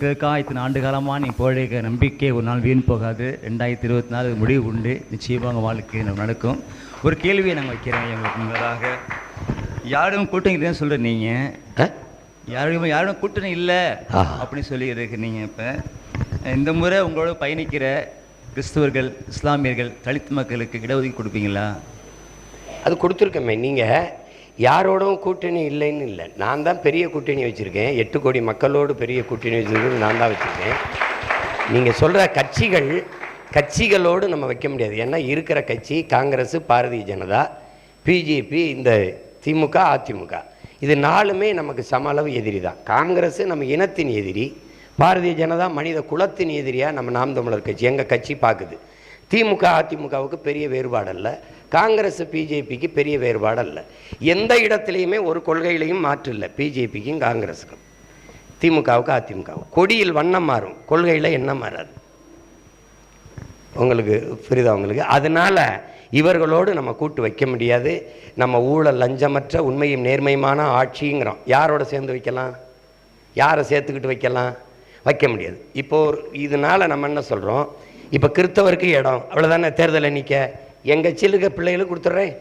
இதற்காக இத்தனை ஆண்டு காலமாக நீ போழைக்க நம்பிக்கை ஒரு நாள் வீண் போகாது. ரெண்டாயிரத்தி இருபத்தி நாலு முடிவு உண்டு. நிச்சயமாக வாழ்க்கை நம்ம நடக்கும். ஒரு கேள்வியை நாங்கள் வைக்கிறோம் எங்களுக்கு முன்னதாக. யாரும் இல்லைன்னு சொல்கிற நீங்கள்? யாரும் யாரும் கூட்டணி இல்லை. அப்படின்னு சொல்லி இருக்கிறீங்க இப்போ. இந்த முறை உங்களோட பயணிக்கிற கிறிஸ்தவர்கள் இஸ்லாமியர்கள் தலித் மக்களுக்கு இடஒதுக்கீடு கொடுப்பீங்களா? அது கொடுத்துருக்கமே நீங்கள் யாரோடும் கூட்டணி இல்லைன்னு இல்லை. நான் தான் பெரிய கூட்டணி வச்சுருக்கேன். எட்டு கோடி மக்களோடு பெரிய கூட்டணி வச்சுருக்கிறது நான் தான் வச்சுருக்கேன். நீங்கள் சொல்கிற கட்சிகள் கட்சிகளோடு நம்ம வைக்க முடியாது. ஏன்னா இருக்கிற கட்சி காங்கிரஸ் பாரதிய ஜனதா பிஜேபி இந்த திமுக அதிமுக. இது நாலுமே நமக்கு சம அளவு எதிரி தான். காங்கிரஸ் நம்ம இனத்தின் எதிரி. பாரதிய ஜனதா மனித குலத்தின் எதிரியாக நம்ம நாம் தமிழர் கட்சி எங்கள் கட்சி பார்க்குது திமுக அதிமுகவுக்கு பெரிய வேறுபாடு அல்ல காங்கிரஸ் பிஜேபிக்கு பெரிய வேறுபாடு அல்ல எந்த இடத்துலையுமே ஒரு கொள்கையிலையும் மாற்று இல்லை. பிஜேபிக்கும் காங்கிரஸுக்கும். திமுகவுக்கு அதிமுகவுக்கும் கொடியில் வண்ணம் மாறும். கொள்கையில் என்ன மாறாது. உங்களுக்கு புரியுதா உங்களுக்கு? அதனால் இவர்களோடு நம்ம கூட்டு வைக்க முடியாது. நம்ம ஊழல் லஞ்சமற்ற உண்மையும் நேர்மையுமான ஆட்சிங்கிறோம். யாரோட சேர்ந்து வைக்கலாம்? யாரை சேர்த்துக்கிட்டு வைக்கலாம்? வைக்க முடியாது. இப்போ ஒரு இதனால நம்ம என்ன சொல்கிறோம் இப்போ கிறிஸ்தவருக்கு இடம். அவ்வளோதானே தேர்தலில் நிற்க எங்கள் கட்சியில் இருக்க பிள்ளைகளுக்கு கொடுத்துட்றேன்.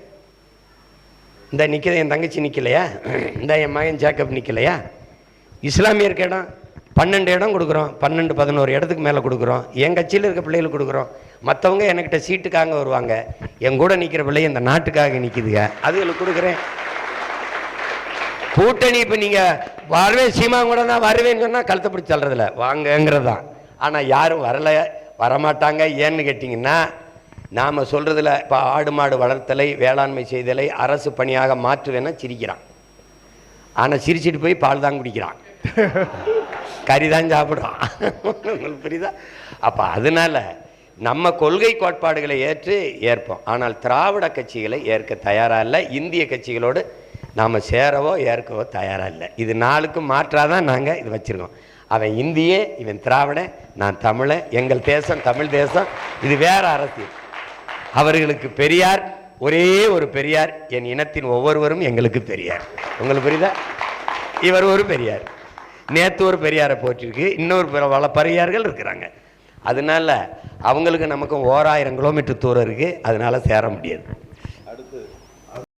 இந்த நிற்கிற என் தங்கச்சி நிற்கலையா இந்த என் மகன் ஜேக்கப் நிற்கலையா இஸ்லாமியருக்கு இடம். பன்னெண்டு இடம் கொடுக்குறோம். பன்னெண்டு பதினோரு இடத்துக்கு மேலே கொடுக்குறோம். என் கட்சியில் இருக்க பிள்ளைகளுக்கு கொடுக்குறோம். மற்றவங்க என்கிட்ட சீட்டுக்காக வருவாங்க. என் கூட நிற்கிற பிள்ளை இந்த நாட்டுக்காக நிற்கிதுங்க அதுகளுக்கு கொடுக்குறேன். கூட்டணி இப்போ நீங்கள் வரவே சீமா கூட நான் வருவேன்னு சொன்னால் கழுத்தை பிடிச்சி தள்ளுறதில்ல. வாங்கங்கிறது தான் ஆனால் யாரும் வரலை. வரமாட்டாங்க. ஏன்னு கேட்டிங்கன்னா நாம் சொல்கிறதுல இப்போ ஆடு மாடு வளர்த்தலை வேளாண்மை செய்தலை அரசு பணியாக மாற்றுவேன்னா சிரிக்கிறான். ஆனால் சிரிச்சிட்டு போய் பால் தான் குடிக்கிறான். கறி தான் சாப்பிடுறான். உங்களுக்கு புரியுதா? அப்போ அதனால நம்ம கொள்கை கோட்பாடுகளை ஏற்று ஏற்போம். ஆனால் திராவிட கட்சிகளை ஏற்க தயாராக இல்லை. இந்திய கட்சிகளோடு நாம் சேரவோ ஏற்கவோ தயாராக இல்லை. இது நாளுக்கும் மாற்றாக தான் நாங்கள் இது வச்சுருக்கோம். அவன் இந்தியே இவன் திராவிட நான் தமிழ எங்கள் தேசம் தமிழ் தேசம் இது வேற அரசியல். அவர்களுக்கு பெரியார் ஒரே ஒரு பெரியார் என் இனத்தின் ஒவ்வொருவரும் எங்களுக்கு பெரியார். உங்களுக்கு புரியுதா? இவர் ஒரு பெரியார். நேத்து ஒரு பெரியாரை போட்டிருக்கு இன்னொரு பல பெரியார்கள் இருக்கிறாங்க. அதனால அவங்களுக்கு நமக்கும் ஓராயிரம் கிலோமீட்டர் தூரம் இருக்குது அதனால சேர முடியாது.